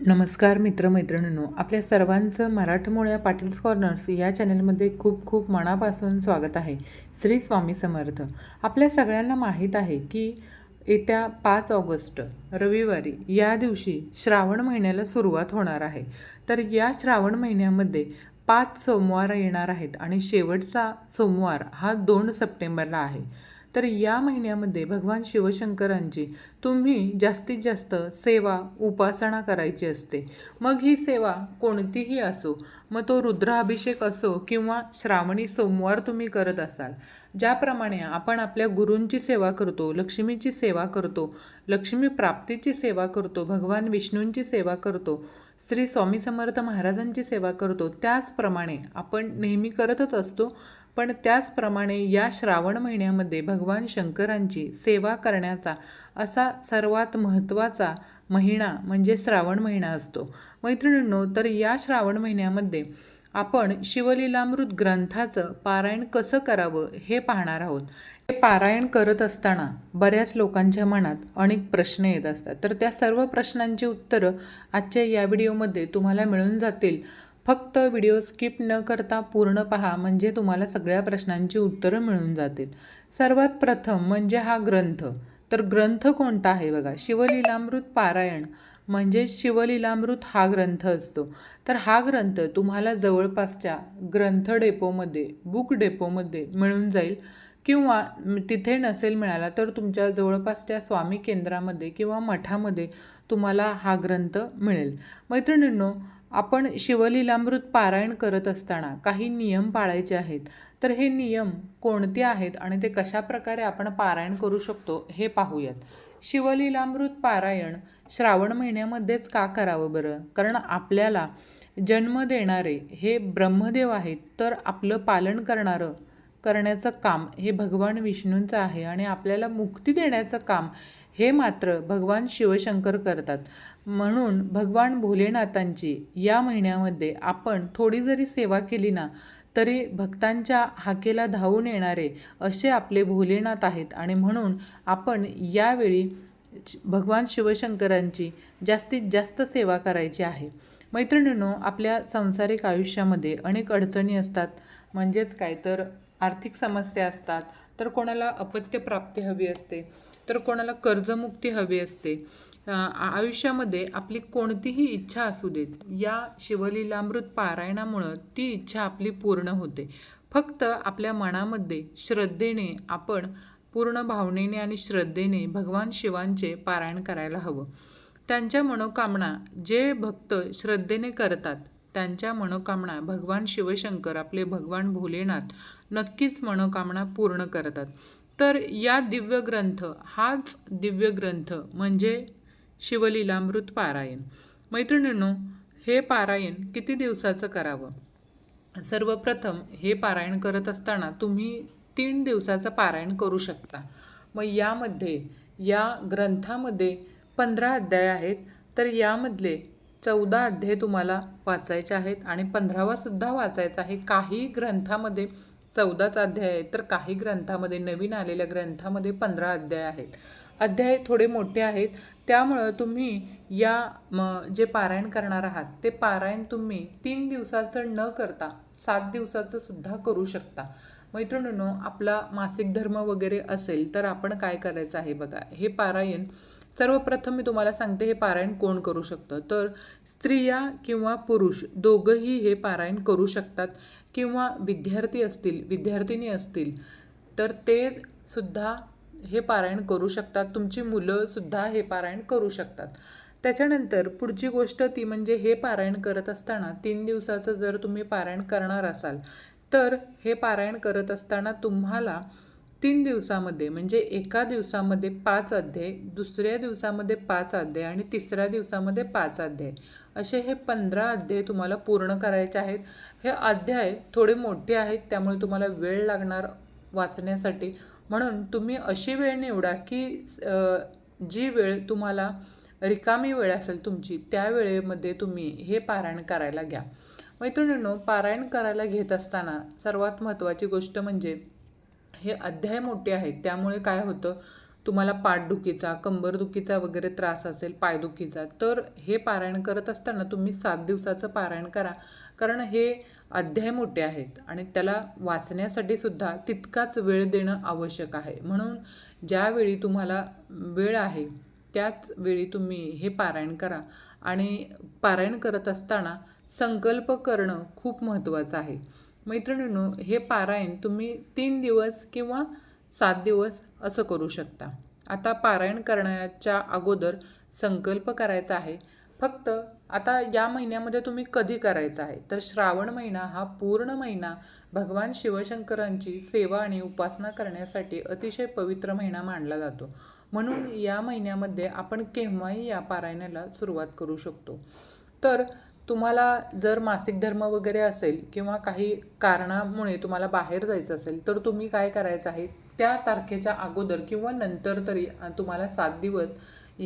नमस्कार मित्रमैत्रिणींनो आपल्या सर्वांचं मराठमोळ्या पाटील्स कॉर्नर्स या चॅनलमध्ये खूप खूप मनापासून स्वागत आहे. श्री स्वामी समर्थ. आपल्या सगळ्यांना माहीत आहे की येत्या पाच ऑगस्ट रविवारी या दिवशी श्रावण महिन्याला सुरुवात होणार आहे. तर या श्रावण महिन्यामध्ये पाच सोमवार येणार आहेत आणि शेवटचा सोमवार हा दोन सप्टेंबरला आहे. तर या महिन्यामध्ये भगवान शिवशंकरांची तुम्ही जास्तीत जास्त सेवा उपासना करायची असते. मग ही सेवा कोणतीही असो मग तो रुद्राभिषेक असो किंवा श्रावणी सोमवार तुम्ही करत असाल ज्याप्रमाणे आपण आपल्या गुरूंची सेवा करतो लक्ष्मीची सेवा करतो लक्ष्मी प्राप्तीची सेवा करतो भगवान विष्णूंची सेवा करतो श्री स्वामी समर्थ महाराजांची सेवा करतो त्याचप्रमाणे आपण नेहमी करतच असतो. पण त्याचप्रमाणे या श्रावण महिन्यामध्ये भगवान शंकरांची सेवा करण्याचा असा सर्वात महत्त्वाचा महिना म्हणजे श्रावण महिना असतो. मैत्रिणींनो तर या श्रावण महिन्यामध्ये आपण शिवलीलामृत ग्रंथाचं पारायण कसं करावं हे पाहणार आहोत. हे पारायण करत असताना बऱ्याच लोकांच्या मनात अनेक प्रश्न येत असतात. तर त्या सर्व प्रश्नांची उत्तरं आजच्या या व्हिडिओमध्ये तुम्हाला मिळून जातील. फक्त व्हिडिओ स्किप न करता पूर्ण पहा म्हणजे तुम्हाला सगळ्या प्रश्नांची उत्तरं मिळून जातील. सर्वात प्रथम म्हणजे हा ग्रंथ. तर ग्रंथ कोणता आहे बघा? शिवलीलामृत पारायण. म्हणजे शिवलीलामृत हा ग्रंथ असतो. तर हा ग्रंथ तुम्हाला जवळपासच्या ग्रंथ डेपोमध्ये बुक डेपोमध्ये मिळून जाईल. किंवा तिथे नसेल मिळाला तर तुमच्या जवळपासच्या स्वामी केंद्रामध्ये किंवा मठामध्ये तुम्हाला हा ग्रंथ मिळेल. मैत्रिणींनो आपण शिवलीलामृत पारायण करत असताना काही नियम पाळायचे आहेत. तर हे नियम कोणते आहेत आणि ते कशाप्रकारे आपण पारायण करू शकतो हे पाहूयात. शिवलीलामृत पारायण श्रावण महिन्यामध्येच का करावं बरं? कारण आपल्याला जन्म देणारे हे ब्रह्मदेव आहेत तर आपलं पालन करणारं करण्याचं काम हे भगवान विष्णूंचं आहे आणि आपल्याला मुक्ती देण्याचं काम हे मात्र भगवान शिवशंकर करतात. म्हणून भगवान भोलेनाथांची या महिन्यामध्ये आपण थोडी जरी सेवा केली ना तरी भक्तांच्या हाकेला धावून येणारे असे आपले भोलेनाथ आहेत आणि म्हणून आपण यावेळी भगवान शिवशंकरांची जास्तीत जास्त सेवा करायची आहे. मैत्रिणींनो आपल्या सांसारिक आयुष्यामध्ये अनेक अडचणी असतात. म्हणजेच काय? तर आर्थिक समस्या असतात. तर कोणाला अपत्यप्राप्ती हवी असते. तर कोणाला कर्जमुक्ती हवी असते. आयुष्यामध्ये आपली कोणतीही इच्छा असू देत या शिवलीलामृत पारायणामुळं ती इच्छा आपली पूर्ण होते. फक्त आपल्या मनामध्ये श्रद्धेने आपण पूर्ण भावनेने आणि श्रद्धेने भगवान शिवांचे पारायण करायला हवं. त्यांच्या मनोकामना जे भक्त श्रद्धेने करतात त्यांच्या मनोकामना भगवान शिवशंकर आपले भगवान भोलेनाथ नक्कीच मनोकामना पूर्ण करतात. तर या दिव्य ग्रंथ हाच दिव्यग्रंथ म्हणजे शिवलीलामृत पारायण. मैत्रिणींनो हे पारायण किती दिवसाचं करावं? सर्वप्रथम हे पारायण करत असताना तुम्ही तीन दिवसाचं पारायण करू शकता. मग यामध्ये या ग्रंथामध्ये पंधरा अध्याय आहेत तर यामधले चौदा अध्याय तुम्हाला वाचायचे आहेत आणि पंधरावासुद्धा वाचायचा आहे. काही ग्रंथामध्ये चौदाच अध्याय आहेत. तर काही ग्रंथामध्ये नवीन आलेल्या ग्रंथामध्ये पंधरा अध्याय आहेत. अध्याय थोडे मोठे आहेत. त्यामुळं तुम्ही या म जे पारायण करणार आहात ते पारायण तुम्ही तीन दिवसाचं न करता सात दिवसाचं सुद्धा करू शकता. मैत्रिणींनो आपला मासिक धर्म वगैरे असेल तर आपण काय करायचं आहे बघा. हे पारायण सर्वप्रथम मी तुम्हाला सांगते हे पारायण कोण करू शकतं. तर स्त्रिया किंवा पुरुष दोघंही हे पारायण करू शकतात. किंवा विद्यार्थी असतील विद्यार्थिनी असतील तर ते सुद्धा हे पारायण करू शकतात. तुमची मुलंसुद्धा हे पारायण करू शकतात. त्याच्यानंतर पुढची गोष्ट ती म्हणजे हे पारायण करत असताना तीन दिवसाचं जर तुम्ही पारायण करणार असाल तर हे पारायण करत असताना तुम्हाला तीन दिवसामध्ये म्हणजे एका दिवसामध्ये पाच अध्याय दुसऱ्या दिवसामध्ये पाच अध्याय आणि तिसऱ्या दिवसामध्ये पाच अध्याय. असे हे पंधरा अध्याय तुम्हाला पूर्ण करायचे आहेत. हे अध्याय थोडे मोठे आहेत त्यामुळे तुम्हाला वेळ लागणार वाचण्यासाठी. म्हणून तुम्ही अशी वेळ निवडा की जी वेळ तुम्हाला रिकामी वेळ असेल तुमची त्या वेळेमध्ये तुम्ही हे पारायण करायला घ्या. मैत्रिणींनो पारायण करायला घेत असताना सर्वात महत्त्वाची गोष्ट म्हणजे हे अध्याय मोठे आहेत. त्यामुळे काय होतं? तुम्हाला पाठदुखीचा कंबरदुखीचा वगैरे त्रास असेल पायदुखीचा तर हे पारायण करत असताना तुम्ही सात दिवसाचं पारायण करा. कारण हे अध्याय मोठे आहेत आणि त्याला वाचण्यासाठी सुद्धा तितकाच वेळ देणं आवश्यक आहे. म्हणून ज्यावेळी तुम्हाला वेळ आहे त्याच वेळी तुम्ही हे पारायण करा. आणि पारायण करत असताना संकल्प करणं खूप महत्त्वाचं आहे. मैत्रिणींनो हे पारायण तुम्ही तीन दिवस किंवा सात दिवस असं करू शकता. आता पारायण करण्याच्या अगोदर संकल्प करायचा आहे. फक्त आता या महिन्यामध्ये तुम्ही कधी करायचं आहे? तर श्रावण महिना हा पूर्ण महिना भगवान शिवशंकरांची सेवा आणि उपासना करण्यासाठी अतिशय पवित्र महिना मानला जातो. म्हणून या महिन्यामध्ये आपण केव्हाही या पारायणाला सुरुवात करू शकतो. तर तुम्हाला जर मासिक धर्म वगैरे असेल किंवा काही कारणामुळे तुम्हाला बाहेर जायचं असेल तर तुम्ही काय करायचं आहे? त्या तारखेच्या अगोदर किंवा नंतर तरी तुम्हाला सात दिवस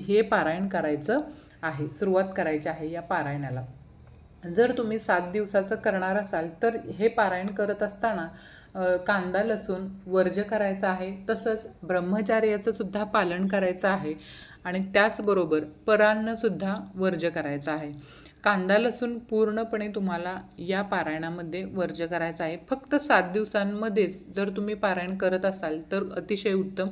हे पारायण करायचं आहे सुरुवात करायची आहे या पारायणाला. जर तुम्ही सात दिवसाचं करणार असाल तर हे पारायण करत असताना कांदा लसूण वर्ज करायचं आहे तसंच ब्रह्मचार्याचं सुद्धा पालन करायचं आहे आणि त्याचबरोबर परान्नसुद्धा वर्ज करायचं आहे. कांदा लसूण पूर्णपणे तुम्हाला या पारायणामध्ये वर्ज्य करायचं आहे. फक्त सात दिवसांमध्येच जर तुम्ही पारायण करत असाल तर अतिशय उत्तम.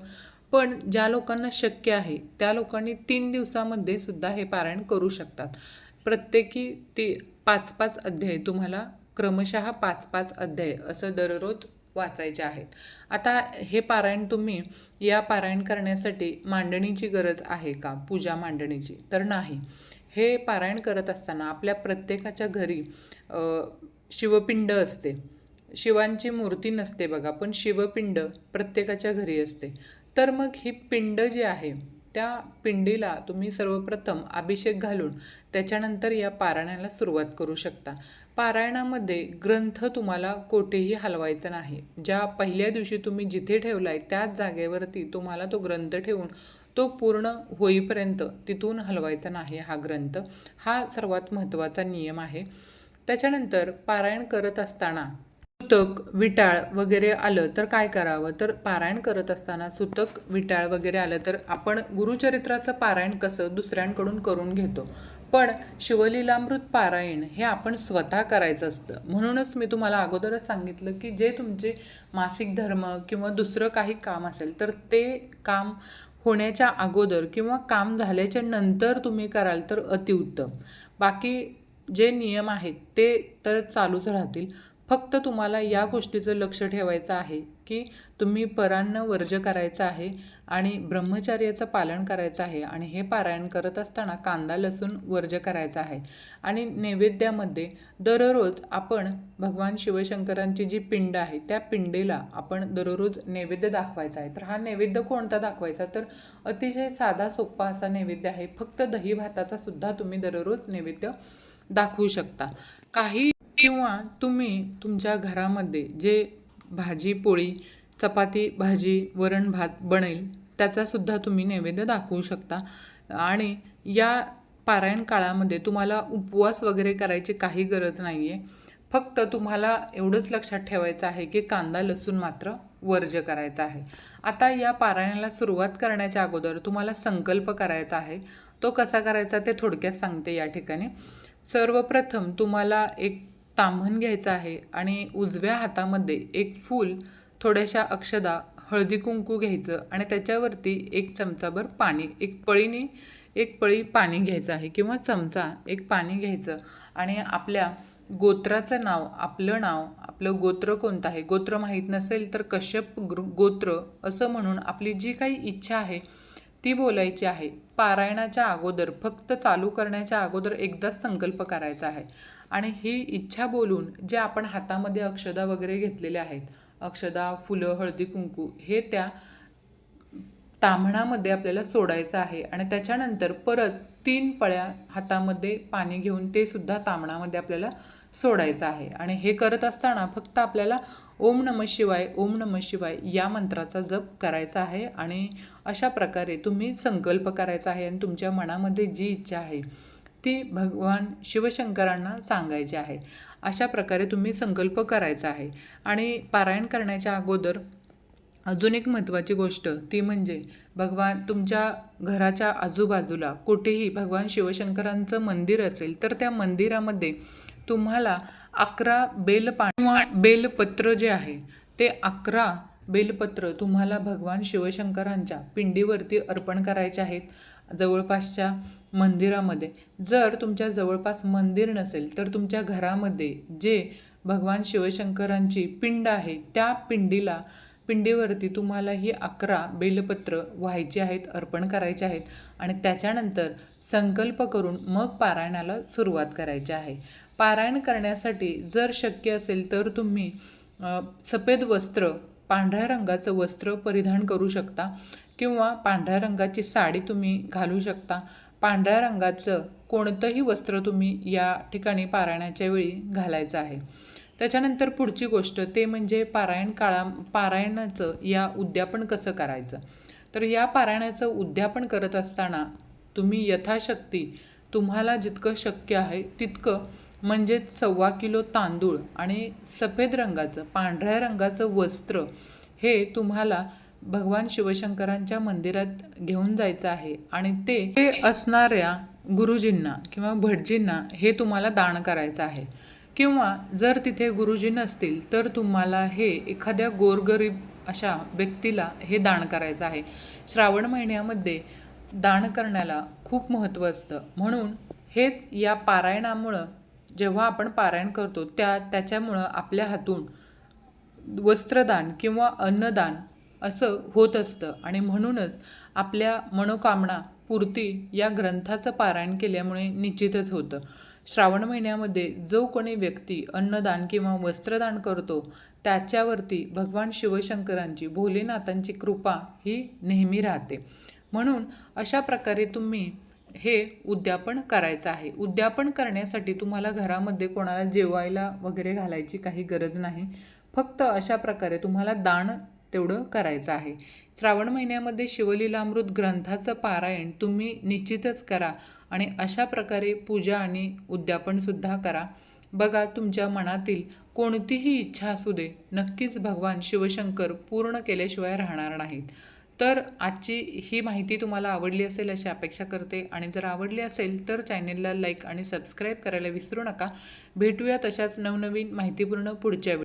पण ज्या लोकांना शक्य आहे त्या लोकांनी तीन दिवसामध्ये सुद्धा हे पारायण करू शकतात. प्रत्येकी ते पाच पाच अध्याय तुम्हाला क्रमशः पाच पाच अध्याय असं दररोज वाचायचे आहेत. आता हे पारायण तुम्ही या पारायण करण्यासाठी मांडणीची गरज आहे का? पूजा मांडणीची? तर नाही. हे पारायण करत असताना आपल्या प्रत्येकाच्या घरी शिवपिंड असते. शिवांची मूर्ती नसते बघा पण शिवपिंड प्रत्येकाच्या घरी असते. तर मग ही पिंड जी आहे त्या पिंडीला तुम्ही सर्वप्रथम अभिषेक घालून त्याच्यानंतर या पारायणाला सुरुवात करू शकता. पारायणामध्ये ग्रंथ तुम्हाला कोठेही हलवायचा नाही. ज्या पहिल्या दिवशी तुम्ही जिथे ठेवला आहे त्याच जागेवरती तुम्हाला तो ग्रंथ ठेवून तो पूर्ण होईपर्यंत तिथून हलवायचा नाही हा ग्रंथ. हा सर्वात महत्त्वाचा नियम आहे. त्याच्यानंतर पारायण करत असताना सुतक विटाळ वगैरे आलं तर काय करावं? तर पारायण करत असताना सुतक विटाळ वगैरे आलं तर आपण गुरुचरित्राचं पारायण कसं दुसऱ्यांकडून करून घेतो? पण शिवलीलामृत पारायण हे आपण स्वतः करायचं असतं. म्हणूनच मी तुम्हाला अगोदरच सांगितलं की जे तुमचे मासिक धर्म किंवा दुसरं काही काम असेल तर ते काम होण्याच्या अगोदर किंवा काम झाल्याच्यानंतर तुम्ही कराल तर अतिउत्तम. बाकी जे नियम आहेत ते तर चालूच राहतील. फक्त तुम्हाला या गोष्टीचं लक्ष ठेवायचं आहे की तुम्ही परान्न वर्ज करायचं आहे आणि ब्रह्मचार्याचं पालन करायचं आहे आणि हे पारायण करत असताना कांदा लसूण वर्ज करायचा आहे. आणि नैवेद्यामध्ये दररोज आपण भगवान शिवशंकरांची जी पिंड आहे त्या पिंडीला आपण दररोज नैवेद्य दाखवायचा आहे. तर हा नैवेद्य कोणता दाखवायचा? तर अतिशय साधा सोप्पा असा नैवेद्य आहे. फक्त दही भाताचा सुद्धा तुम्ही दररोज नैवेद्य दाखवू शकता. काही किंवा तुम्ही तुमच्या घरामध्ये जे भाजी पोळी चपाती भाजी वरण भात बनेल त्याचासुद्धा तुम्ही नैवेद्य दाखवू शकता. आणि या पारायण काळामध्ये तुम्हाला उपवास वगैरे करायची काही गरज नाही आहे फक्त तुम्हाला एवढंच लक्षात ठेवायचं आहे की कांदा लसूण मात्र वर्ज्य करायचा आहे. आता या पारायणाला सुरुवात करण्याच्या अगोदर तुम्हाला संकल्प करायचा आहे. तो कसा करायचा ते थोडक्यात सांगते या ठिकाणी. सर्वप्रथम तुम्हाला एक ताम्हण घ्यायचं आहे आणि उजव्या हातामध्ये एक फूल थोड्याशा अक्षदा हळदी कुंकू घ्यायचं आणि त्याच्यावरती एक चमचाभर पाणी एक पळीने एक पळी पाणी घ्यायचं आहे किंवा चमचा एक पाणी घ्यायचं. आणि आपल्या गोत्राचं नाव आपलं नाव आपलं गोत्र कोणतं आहे? गोत्र माहीत नसेल तर कश्यप गोत्र असं म्हणून आपली जी काही इच्छा आहे ती बोलायची आहे. पारायणाच्या अगोदर फक्त चालू करण्याच्या अगोदर एकदाच संकल्प करायचा आहे. आणि ही इच्छा बोलून जे आपण हातामध्ये अक्षदा वगैरे घेतलेले आहेत अक्षदा फुलं हळदी कुंकू हे त्या ताम्हणामध्ये आपल्याला सोडायचं आहे आणि त्याच्यानंतर परत तीन पळ्या हातामध्ये पाणी घेऊन ते सुद्धा तामणामध्ये आपल्याला सोडायचं आहे. आणि हे करत असताना फक्त आपल्याला ओम नम शिवाय ओम नम शिवाय या मंत्राचा जप करायचा आहे आणि अशा प्रकारे तुम्ही संकल्प करायचा आहे आणि तुमच्या मनामध्ये जी इच्छा आहे ती भगवान शिवशंकरांना सांगायची आहे. अशा प्रकारे तुम्ही संकल्प करायचा आहे. आणि पारायण करण्याच्या अगोदर अजून एक महत्त्वाची गोष्ट ती म्हणजे भगवान तुमच्या घराच्या आजूबाजूला कुठेही भगवान शिवशंकरांचं मंदिर असेल तर त्या मंदिरामध्ये तुम्हाला अकरा बेलपा किंवा बेलपत्र जे आहे ते अकरा बेलपत्र तुम्हाला भगवान शिवशंकरांच्या पिंडीवरती अर्पण करायचे आहेत जवळपासच्या मंदिरामध्ये. जर तुमच्या जवळपास मंदिर नसेल तर तुमच्या घरामध्ये जे भगवान शिवशंकरांची पिंड आहे त्या पिंडीला पिंडीवरती तुम्हाला ही अकरा बेलपत्र व्हायची आहेत अर्पण करायचे आहेत आणि त्याच्यानंतर संकल्प करून मग पारायणाला सुरुवात करायची आहे. पारायण करण्यासाठी जर शक्य असेल तर तुम्ही सफेद वस्त्र पांढऱ्या रंगाचं वस्त्र परिधान करू शकता किंवा पांढऱ्या रंगाची साडी तुम्ही घालू शकता. पांढऱ्या रंगाचं कोणतंही वस्त्र तुम्ही या ठिकाणी पारायणाच्या वेळी घालायचं आहे. त्याच्यानंतर पुढची गोष्ट ते म्हणजे पारायण काळा पारायणाचं या उद्यापन कसं करायचं? तर या पारायणाचं उद्यापन करत असताना तुम्ही यथाशक्ती तुम्हाला जितकं शक्य आहे तितकं म्हणजेच सव्वा किलो तांदूळ आणि सफेद रंगाचं पांढऱ्या रंगाचं वस्त्र हे तुम्हाला भगवान शिवशंकरांच्या मंदिरात घेऊन जायचं आहे आणि ते असणाऱ्या गुरुजींना किंवा भटजींना हे तुम्हाला दान करायचं आहे. किंवा जर तिथे गुरुजी नसतील तर तुम्हाला हे एखाद्या गोरगरीब अशा व्यक्तीला हे दान करायचं आहे. श्रावण महिन्यामध्ये दान करण्याला खूप महत्त्व असतं. म्हणून हेच या पारायणामुळं जेव्हा आपण पारायण करतो त्या त्याच्यामुळं आपल्या हातून वस्त्रदान किंवा अन्नदान असं होत असतं. आणि म्हणूनच आपल्या मनोकामना पूर्ती या ग्रंथाचं पारायण केल्यामुळे निश्चितच होतं. श्रावण महिन्यामध्ये जो कोणी व्यक्ती अन्नदान किंवा वस्त्रदान करतो त्याच्यावरती भगवान शिवशंकरांची भोलेनाथांची कृपा ही नेहमी राहते. म्हणून अशा प्रकारे तुम्ही हे उद्यापन करायचं आहे. उद्यापन करण्यासाठी तुम्हाला घरामध्ये कोणाला जेवायला वगैरे घालायची काही गरज नाही. फक्त अशा प्रकारे तुम्हाला दान तेवढं करायचं आहे. श्रावण महिन्यामध्ये शिवलीलामृत ग्रंथाचं पारायण तुम्ही निश्चितच करा आणि अशा प्रकारे पूजा आणि उद्यापनसुद्धा करा. बघा तुमच्या मनातील कोणतीही इच्छा असू दे नक्कीच भगवान शिवशंकर पूर्ण केल्याशिवाय राहणार नाहीत. तर आजची ही माहिती तुम्हाला आवडली असेल अशी अपेक्षा करते आणि जर आवडली असेल तर चॅनेलला लाईक आणि सबस्क्राईब करायला विसरू नका. भेटूया तशाच नवनवीन माहितीपूर्ण पुढच्या वेळी